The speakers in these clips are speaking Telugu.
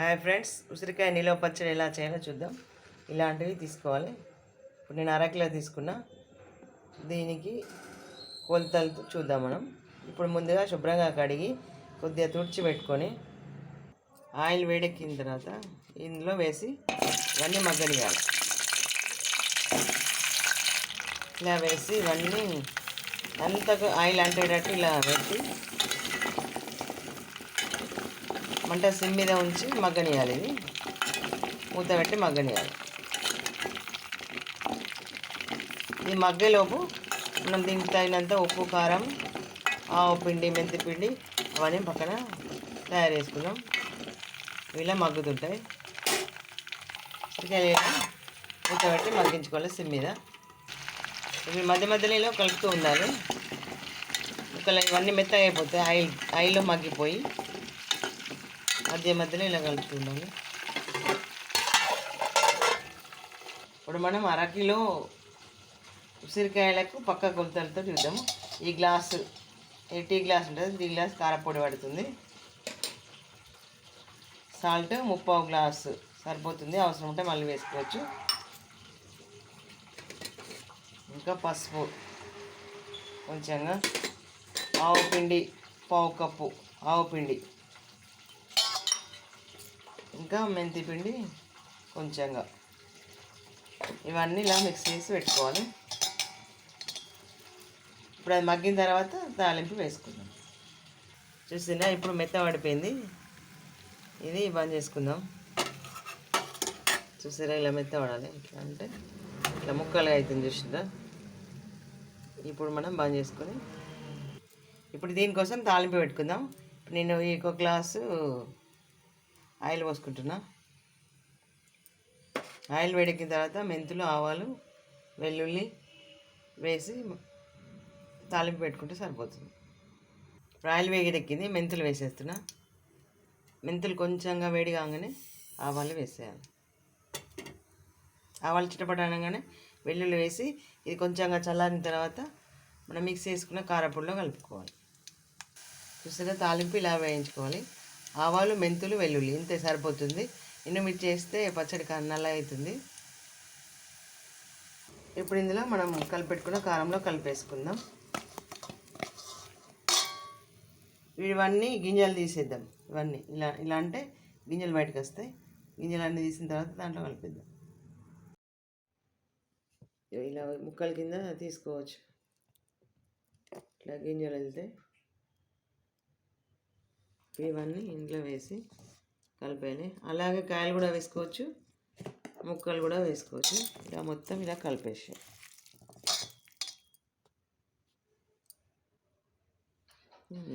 హాయ్ ఫ్రెండ్స్ ఉసిరికాయ నిలవ పచ్చడి ఎలా చేయాలో చూద్దాం. ఇలాంటివి తీసుకోవాలి. ఇప్పుడు నేను అరకిలో తీసుకున్నా దీనికి కొలతలు చూద్దాం మనం. ఇప్పుడు ముందుగా శుభ్రంగా కడిగి కొద్దిగా తుడిచి పెట్టుకొని ఆయిల్ వేడెక్కిన తర్వాత ఇందులో వేసి ఇవన్నీ మగ్గనియాలి. ఇలా వేసి ఇవన్నీ అంతకు ఆయిల్ అంటేటట్టు ఇలా పెట్టి మంట సిమ్ మీద ఉంచి మగ్గనియాలి ఇది. మూత పెట్టి మగ్గనియాలి. ఇది మగ్గేలోపు మనం దీనికి తగినంత ఉప్పు కారం ఆవు పిండి మెంతి పిండి అవన్నీ పక్కన తయారు చేసుకున్నాం ఇలా మగ్గుతుంటాయి. చికెన్ మూత పెట్టి మగ్గించుకోవాలి సిమ్ మీద. ఇవి మధ్య మధ్యలో ఇలా కలుపుతూ ఉండాలి. ఒకవేళ ఇవన్నీ మెత్తగా అయిపోతాయి ఆయిల్ ఆయిల్లో మగ్గిపోయి మధ్య మధ్యలో ఇలా కలుపుతున్నాను ఇప్పుడు మనం అరకిలో ఉసిరికాయలకు పక్క కొలతలతో చూద్దాము ఈ గ్లాసు ఎయిటీ టీ గ్లాస్ ఉంటుంది త్రీ గ్లాస్ కారపొడి పడుతుంది. సాల్ట్ ముప్పావు గ్లాసు సరిపోతుంది అవసరం ఉంటే మళ్ళీ వేసుకోవచ్చు. ఇంకా పసుపు కొంచెంగా ఆవు పిండి పావు కప్పు ఆవు పిండి. ఇంకా మెంతి పిండి కొంచెంగా. ఇవన్నీ ఇలా మిక్స్ చేసి పెట్టుకోవాలి. ఇప్పుడు అది మగ్గిన తర్వాత తాలింపు వేసుకుందాం. చూసినా ఇప్పుడు మెత్త పడిపోయింది. ఇది బంద్ చేసుకుందాం. చూసారా ఇలా మెత్త పడాలి. ఇట్లా అంటే ఇట్లా ముక్కలుగా అవుతుంది చూసిందా ఇప్పుడు మనం బంద్ చేసుకొని ఇప్పుడు దీనికోసం తాలింపు పెట్టుకుందాం. నేను ఈ ఒక గ్లాసు ఆయిల్ పోసుకుంటున్నా. ఆయిల్ వేడెక్కిన తర్వాత మెంతులు ఆవాలు వెల్లుల్లి వేసి తాలింపు పెట్టుకుంటే సరిపోతుంది. ఇప్పుడు ఆయిల్ వేడెక్కింది మెంతులు వేసేస్తున్నా. మెంతులు కొంచెంగా వేడి కాగానే ఆవాలు వేసేయాలి. ఆవాలు చిట్టపట అనగానే వెల్లుల్లి వేసి ఇది కొంచెంగా చల్లారిన తర్వాత మనం మిక్స్ చేసుకున్న కారపొడిలో కలుపుకోవాలి. చూసారా? తాలింపు ఇలా వేయించుకోవాలి. ఆవాలు మెంతులు వెల్లుల్లి ఇంతే సరిపోతుంది. ఎండుమిర్చి వేస్తే పచ్చడి నల్ల అవుతుంది ఇప్పుడు ఇందులో మనం కలిపెట్టుకున్న కారంలో కలిపేసుకుందాం. ఇవన్నీ గింజలు తీసేద్దాం. ఇవన్నీ ఇలా ఇలా అంటే గింజలు బయటకు వస్తాయి. గింజలు అన్నీ తీసిన తర్వాత దాంట్లో కలిపేద్దాం. ఇలా ముక్కల కింద తీసుకోవచ్చు. ఇట్లా గింజలు వెళ్తే ఇవన్నీ ఇంట్లో వేసి కలిపేయాలి అలాగే కాయలు కూడా వేసుకోవచ్చు ముక్కలు కూడా వేసుకోవచ్చు. ఇలా మొత్తం ఇలా కలిపేసి.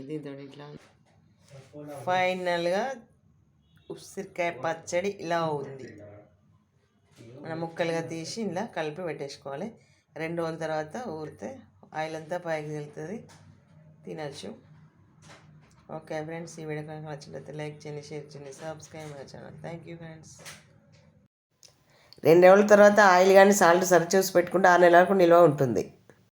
దీంతో ఇట్లా ఫైనల్గా ఉసిరికాయ పచ్చడి ఇలా ఉంది. మనం ముక్కలుగా తీసి ఇలా కలిపి పెట్టేసుకోవాలి. రెండు రోజుల తర్వాత ఊరితే ఆయిల్ అంతా పైకి వెళ్తుంది. తినచ్చు. ఓకే ఫ్రెండ్స్ ఈ వీడియో కనుక నచ్చినట్లయితే లైక్ చేయండి షేర్ చేయండి subscribe my channel. Thank you friends. రెండు రోజుల తర్వాత ఆయిల్ కానీ సాల్ట్ సరి చూసి పెట్టుకుంటే ఆరు నెలలకు నిల్వ ఉంటుంది.